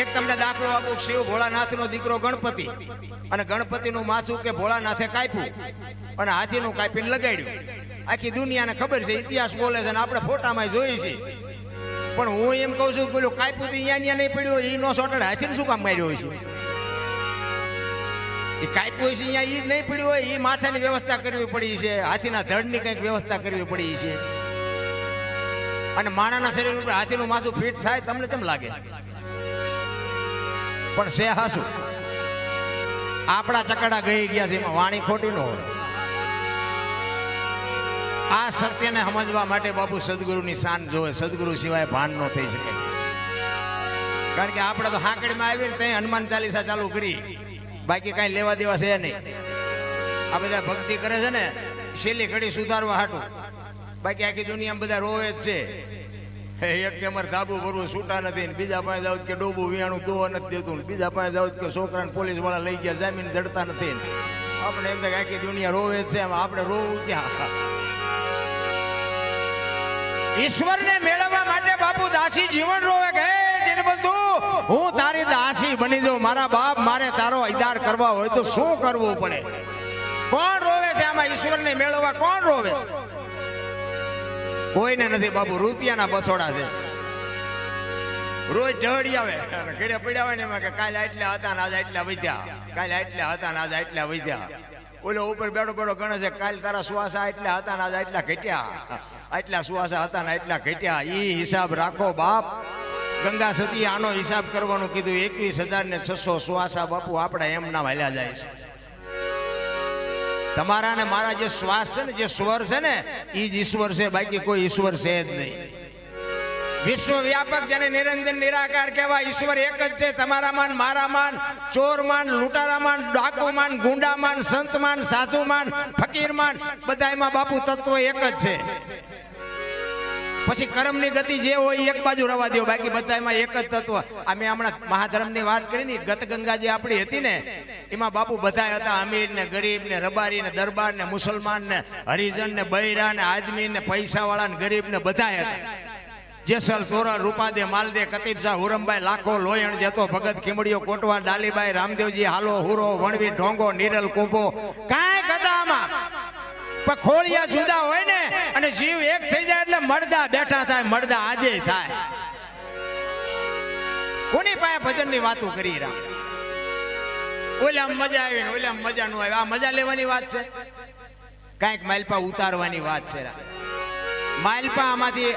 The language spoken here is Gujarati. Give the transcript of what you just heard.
એક તમને દાખલો આપું, શિવ ભોળાનાથનો દીકરો ગણપતિ. અને ગણપતિનું માથું કે ભોળાનાથે કાપ્યું. અને હાથીનું કાપીને લગાડ્યું. આખી દુનિયાને ખબર છે, ઇતિહાસ બોલે છે અને આપણે ફોટામાં જોઈએ છીએ પણ હું એમ કહું છું પેલું કાપ્યું તો અહીંયા ત્યાં નહીં પડ્યું એ નો સોટડ. હાથીને શું કામ માર્યો હોય છે એ કાપ્યું છે અહીંયા એ નહીં પડ્યું હોય એ માથાની વ્યવસ્થા કરવી પડી છે. હાથીના ધડની કંઈક વ્યવસ્થા કરવી પડી છે. અને માણાના શરીર ઉપર હાથીનું માથું ફિટ થાય, તમને કેમ લાગે? પણ છે હાસું. આપણા ચકડા ગઈ ગયા છે, એમાં વાણી ખોટી ન હોય. આ સત્યને સમજવા માટે બાપુ સદગુરુની શાન જોવે. સદગુરુ સિવાય ભાન ન થઈ શકે. કારણ કે આપણે તો હાંકડીમાં આવીને ત્યાં હનુમાન ચાલીસા ચાલુ કરી. બાકી કાંઈ લેવા દેવા છે નહીં. આ બધા ભક્તિ કરે છે ને, છેલ્લી ઘડી સુધારવા હાટું. બાકી આખી દુનિયામાં બધા રોવે જ છે. એક કે અમારે ધાબુ ભરવું, છૂટા નથી બીજા પાસે જાવ કે ડોબું વિયાણું દોવા નથી દેતું બીજા પાસે જાવ કે છોકરાને પોલીસવાળા લઈ ગયા, જામીન જડતા નથી આપણે એમ થાય આખી દુનિયા રોવે છે એમાં આપણે રોવું ક્યાં? ઈશ્વરને મેળવવા માટે બાપુ દાસી જીવન રોવે કે બધું, હું તારી દાસી બની જાઉં, મારા બાપ મારે તારો અદાર કરવા હોય તો શું કરવું પડે? કોણ રોવે છે આમાં ઈશ્વરને મેળવવા? કોણ રોવે છે? કોઈને નથી, બાપુ, રૂપિયાના બસોડા છે. રોજ ઢળી આવે. ઘરે પડ્યા હોય ને એમાં કે કાલે આટલા હતા ને આજે આટલા વધ્યા. કાલે આટલા હતા ને આજે આટલા વધ્યા. ઓલો ઉપર બેડો બેડો ગણે છે, કાલે તારા સુવાસા એટલા હતા ને આજે આટલા ઘટ્યા. આટલા સુવાસા હતા ને આટલા ઘટ્યા. ઈ હિસાબ રાખો, બાપ. ગંગા સતી આનો હિસાબ કરવાનું કીધું, એકવીસ હજાર ને છસો સુવાસા બાપુ આપણા એમ ના હાલ્યા જાય છે. તમારા ને મારા જે શ્વાસ છે ને, જે સ્વર છે ને એ જ ઈશ્વર છે, બાકી કોઈ ઈશ્વર છે જ નહીં. વિશ્વ વ્યાપક જેને નિરંજન નિરાકાર કહેવાય, ઈશ્વર એક જ છે તમારા માન તમારામાન મારામાન ચોરમાન લૂંટારામાન ડાકુમાન ગુંડામાન સંતમાન સાધુમાન ફકીરમાન બધાયમાં બાપુ તત્વ એક જ છે. પછી કર્મની ગતિ જે હોય એક બાજુ રવા દો બાકી બધા એમાં એક જ તત્વ. અમે હમણાં મહાધર્મની વાત કરી ને ગત ગંગા જે આપણી હતી ને, એમાં બાપુ બધા હતા અમીર ને ગરીબ ને રબારી ને દરબાર ને મુસલમાન ને હરિજન ને બૈરા ને આદમી ને પૈસા વાળા ને ગરીબ ને બધા હતા. જેસલ તોરલ રૂપાદે, માલદે, કતીબજા, હુરમભાઈ, લાખો, લોયણ જતો ભગત ખીમડીઓ કોટવા ડાલીબાઈ, રામદેવજી, હાલો, હુરો, વણવી, ઢોંગો, નીરલ, કુંભો. કાંઈ ગદામાં પણ ખોળિયા જુદા હોય ને, અને જીવ એક થઈ જાય એટલે મળદા બેઠા થાય મળદા આજે થાય. કોની પાસે ભજનની વાતો કરી રામ? ઓલા મજા આવી ને ઓલા મજા નું આવે. આ મજા લેવાની વાત છે? કાંઈક માલપા ઉતારવાની વાત છે માલપા આમાંથી